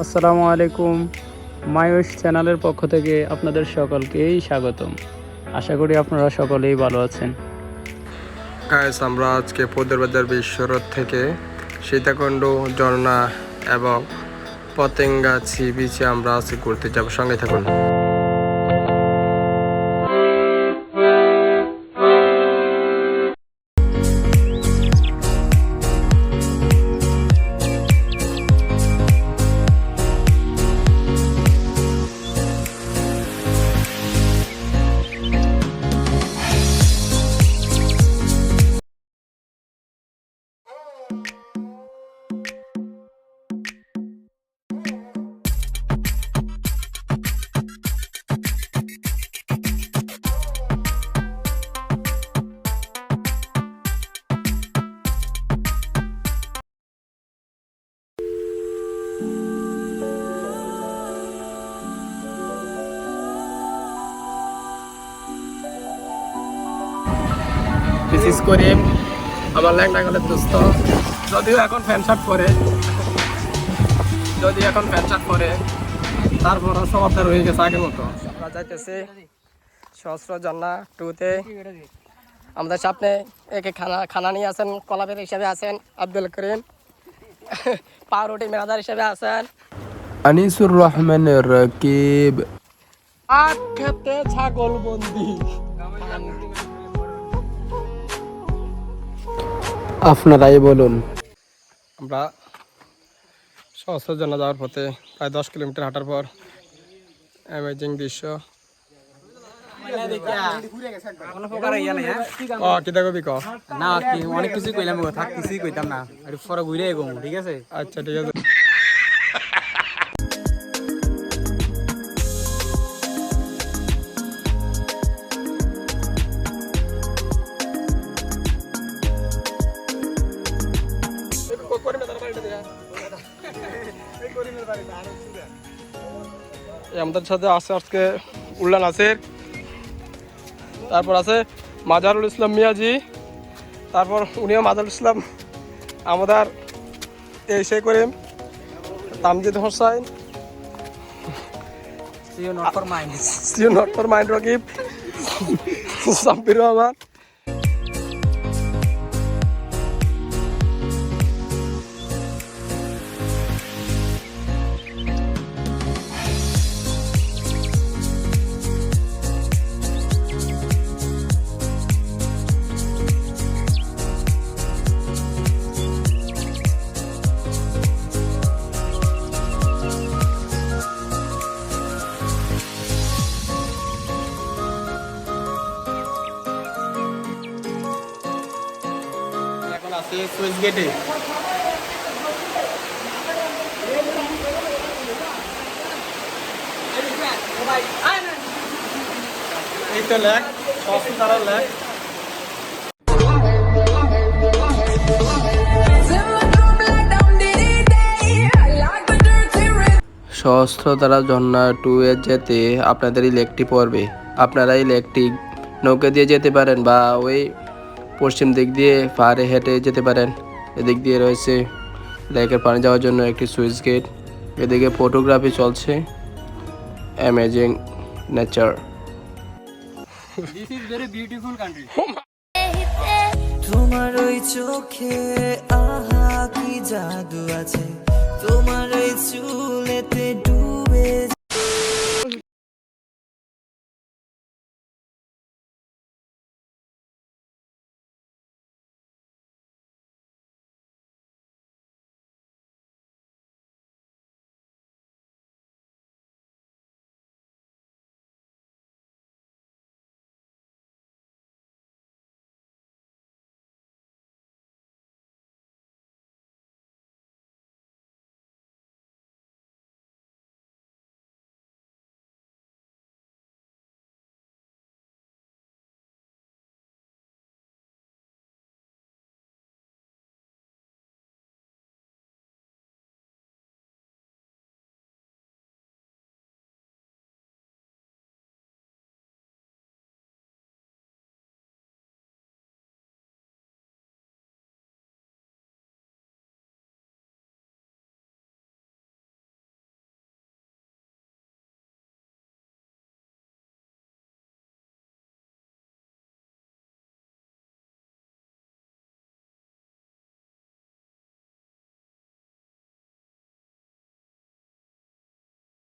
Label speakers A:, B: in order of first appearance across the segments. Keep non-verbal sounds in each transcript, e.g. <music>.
A: আসসালামু আলাইকুম। মায়ুষ চ্যানেলের পক্ষ থেকে আপনাদের সকলকেই স্বাগতম। আশা করি আপনারা সকলেই ভালো আছেন।
B: গাইস আমরা আজকে পদ্মবাজার বিশ্বরোদ থেকে সীতাকুণ্ড, ঝর্ণা এবং পতেঙ্গাছি বিচে আমরা আজকে ঘুরতে যাব। সঙ্গে থাকুন।
A: বিশেষ করে। আমার ল্যাংটা গেলের দোস্ত যদিও এখন প্যান্ট শার্ট পরে। যদিও এখন প্যান্ট শার্ট পরে। তারপর সবারটা রয়ে গেছে আগের মতো। আমরা যাইতেছি সহস্র জন্না টুতে। আমাদের সামনে একে খানা খানা নিয়ে আছেন কলাপের হিসাবে আছেন আব্দুল করিম। পাউরুটি মেরাদার হিসাবে আছেন।
B: আনিসুর রহমান রকিব।
A: আখ খেতে ছাগল বন্দি
B: আপনারাই বলুন।
A: আমরা সহস্র জানা যাওয়ার পথে প্রায় দশ কিলোমিটার হাঁটার পর অ্যামেজিং দৃশ্য।
C: অনেক কিছুই কইলাম থাক কিছুই কইতাম না। পরে ঘুরে ঠিক আছে?
A: আচ্ছা ঠিক আছে। আমাদের সাথে আছে আজকে উল্লা নাসির। তারপর আছে মাজারুল ইসলাম মিয়াজি। তারপর উনিও মাজারুল ইসলাম আমাদের এই সে করিম তামজিদ হোসাইন।
C: সিও নট ফর মাইন্ড
A: সিও not for mind Rakib. Sabbir Rahman.
C: গেটে।
A: এই তো ল্যাক সস্তা তারা ল্যাক
B: সহস্রতারা ঝর্ণা টু এ যেতে আপনাদের এই লেকটি পড়বে। আপনারা এই লেকটি নৌকা দিয়ে যেতে পারেন বা ওই পশ্চিম দিক দিয়ে পাহাড়ে হেঁটে যেতে পারেন। এদিক দিয়ে রয়েছে লেকের পানি যাওয়ার জন্য একটি সুইচ গেট। এদিকে ফটোগ্রাফি চলছে। Amazing nature
C: this is very beautiful country
D: তোমার ওই চোখে আহা কি জাদু আছে? তোমার ওই চুলেতে ডুবে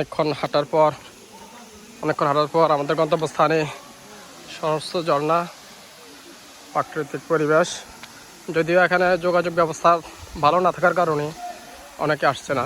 A: অনেকক্ষণ হাঁটার পর, অনেকক্ষণ হাঁটার পর আমাদের গন্তব্যস্থানে সমস্ত ঝর্ণা, প্রাকৃতিক পরিবেশ। যদিও এখানে যোগাযোগ ব্যবস্থা ভালো না থাকার কারণে অনেকে আসছে না।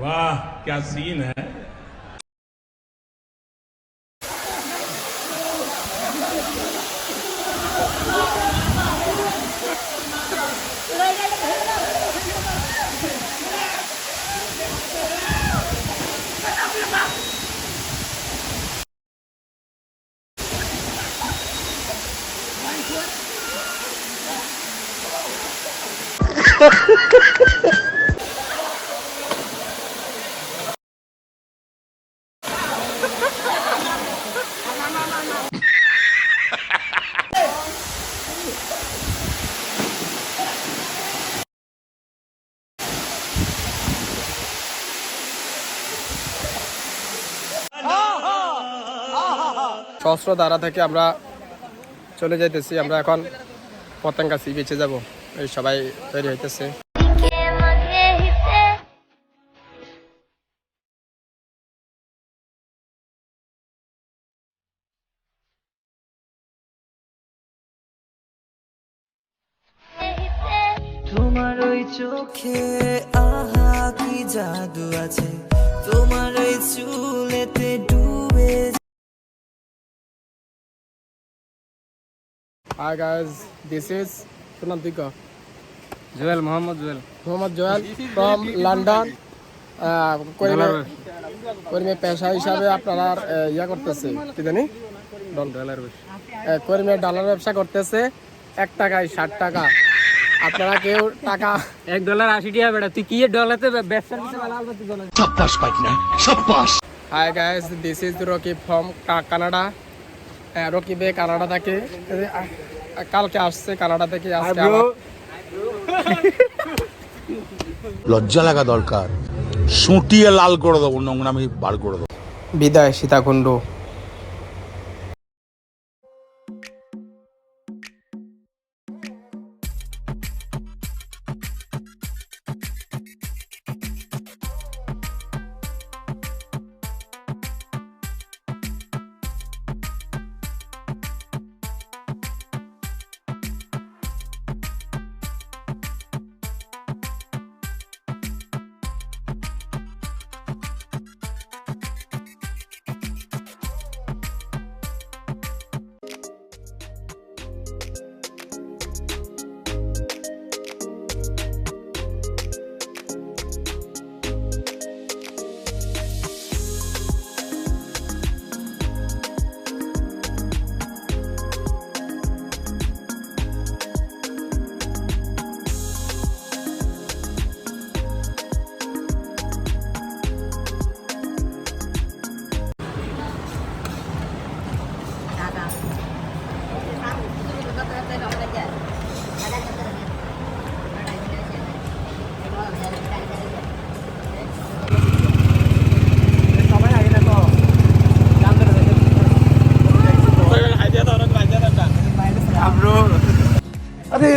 E: Uau, que assim, né?
A: সহস্র দ্বারা থেকে আমরা চলে যাইতেছি। আমরা এখন পতেঙ্গা সি বিচে যাব। এই সবাই তৈরি হইতেছে।
F: তোমার ওই চোখে আহা, কি জাদু আছে? তোমার ওই চুলেতে
A: গাইজ দিস ইজ সুনাম দিকা
C: জুয়েল মোহাম্মদ জুয়েল।
A: মোহাম্মদ জোয়াল ফ্রম লন্ডন করিমে করিমে পেশা হিসাবে আপনারা ইয়া করতেছে। কি জানি
C: ডলার
A: ডলার ব্যবসা করতেছে। এক টাকায় ষাট টাকা। আপনারা কেউ টাকা
C: এক ডলার আশি টাকা বেটা তুই কি ডলারতে ব্যবসা
A: hi guys this is Rocky from Canada Rocky বে কানাডা থেকে। কালকে আসছে কানাডা থেকে আসছে
G: লজ্জা লাগা দরকার। সুটিয়ে লাল করে দেবো নোংরামি বার করে দেবো।
H: বিদায় সীতাকুণ্ড।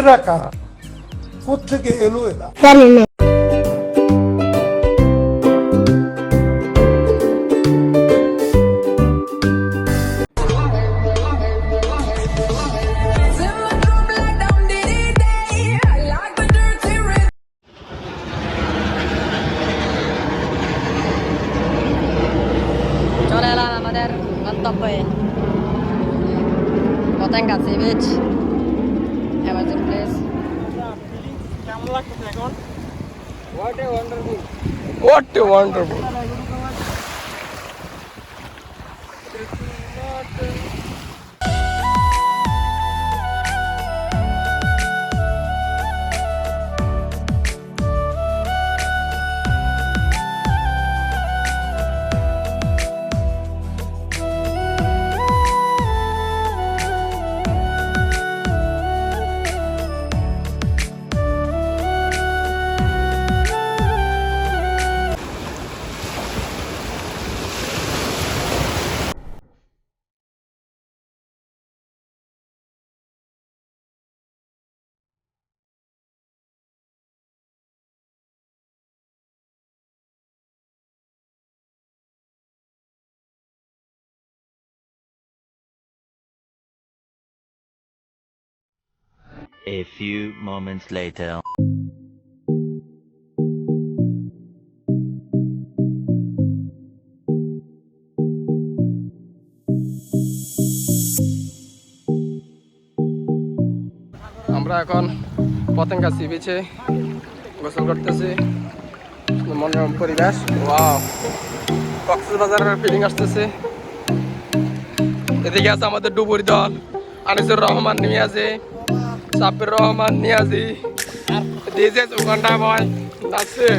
I: এরা কারা কোথেকে এলো এরা?
J: জানি না।
A: Christmas.
K: A few moments later.
A: আমরা এখন পতেঙ্গা সি বিচে গোসল করতেছি। মনোরম পরিবেশ। ওয়াও কক্সবাজারের ফিলিং আসতেছে। এদিকে আছে আমাদের ডুবুরি দল। আনিসুর রহমান নিয়াজি সাব্বির রহমান নিয়াজি ডিজে সুগন্ডা বয় নাচছে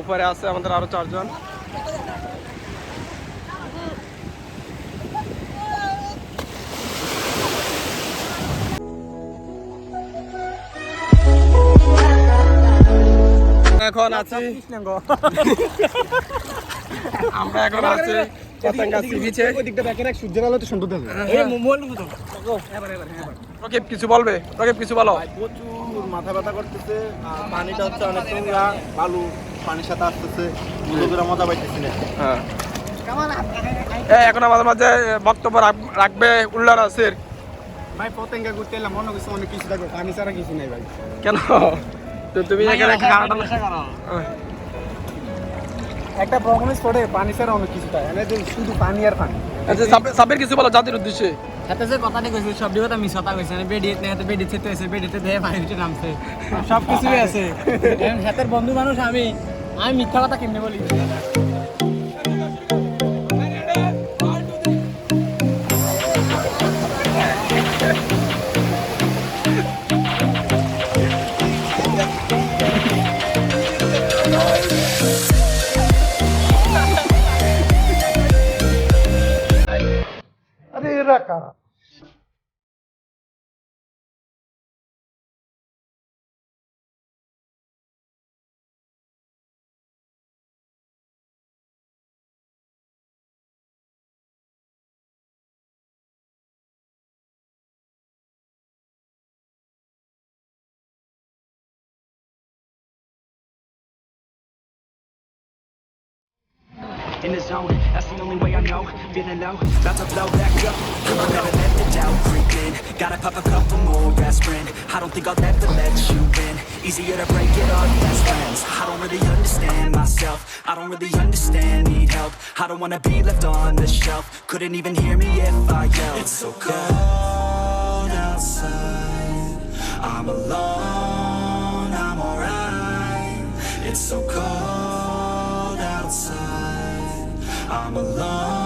A: উপরে আছে আমাদের আরও চারজন। এখন আছি। আমরা এখন আছি।
C: এবার
A: রকিব কিছু বলবে? কিছু বলো।
L: প্রচুর মাথা ব্যথা করতেছে পানিটা হচ্ছে অনেক নোংরা বালু পানির সাথে আসতেছে মজা পাইতেছি না।
A: হ্যাঁ। এখন আমাদের মাঝে বক্তব্য রাখ- রাখবে উল্লার আসির।
C: ভাই পতেঙ্গা ঘুরতে এলাম মনে করছে অনেক কিছু পানি ছাড়া কিছু নাই ভাই।
A: কেন? তো তুমি এখানে
C: একটা প্রবলেম করে পানি ছাড়া অনেক কিছু তাই। এনে শুধু পানি আর পানি।
A: আচ্ছা কিছু বলো জাতির উদ্দেশ্যে।
C: হাতে যে কথাটি কইছিল সব কথা মিস কথা কইছে বেডিতে না হাতে বেডিতে দেহে পানি উঠে নামছে। সব কিছুই আছে। <laughs> এখন হাতের বন্ধু মানুষ আমি। আমি মিথ্যা কথা কেমনে বলি?
I: আরে
D: in the zone. That's the only way I know. Feeling low, about to blow back up. Come on, never let the doubt creep in. Gotta pop a couple more aspirin. I don't think I'll ever let you in. Easier to break it off best friends. I don't really understand myself. I don't really understand, need help. I don't wanna be left on the shelf. Couldn't even hear me if I yelled. It's so cold outside. I'm alone, I'm alright. It's so cold. I'm alone,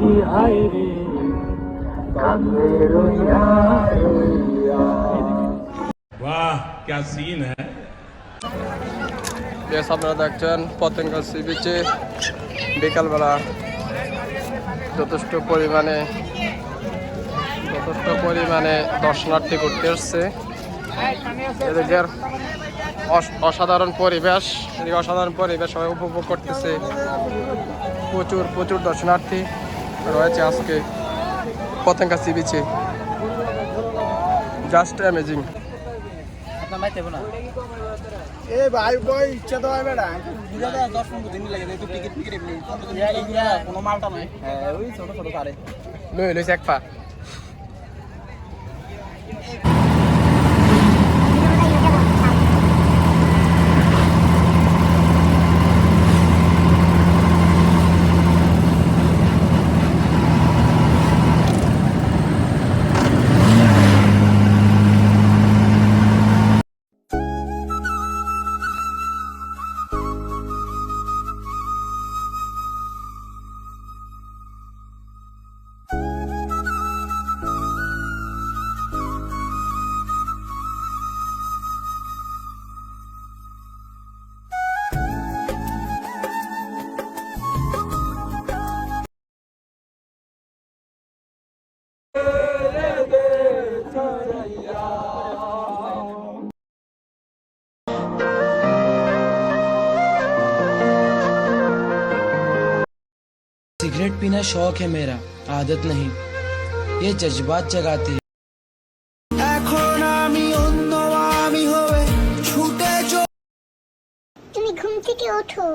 D: দেখি
A: হায়
M: কান্দে রইয়া রইয়া
E: বাহ ক্যা scene হ্যায়
A: বেশ আপনারা দেখছেন পতেঙ্গা সি বিচে। বিকালবেলা যথেষ্ট পরিমাণে যথেষ্ট পরিমাণে দর্শনার্থী ঘুরতে এসছে। এদের অসাধারণ পরিবেশ অসাধারণ পরিবেশ সবাই উপভোগ করতেছে। প্রচুর প্রচুর দর্শনার্থী। রয়েছে আজকে পতঙ্গা সি বিচে জাস্ট অ্যামেজিং
M: এ ভাই বই ইচ্ছা তো হয় বেড়া। বুঝা দশ পনেরো দিন লাগে তুই টিকিট টিকিট কোনো মালটা নাই। হ্যাঁ ওই ছোট ছোট কারে
A: লই লইছে এক পা।
M: पीना शौक है मेरा आदत नहीं ये जज्बात जगाती है
N: তুমি ঘুম থেকে ওঠো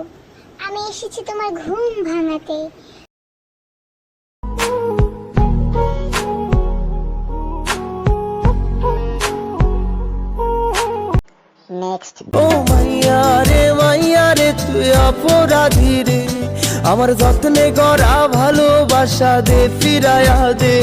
N: আমি এসেছি তোমার ঘুম ভাঙাতে নেক্সট
M: ও মাইয়া রে মাইয়া রে তুই অপরাধী রে আমার যত্নে গড়া ভালোবাসা দে ফিরায়া দে।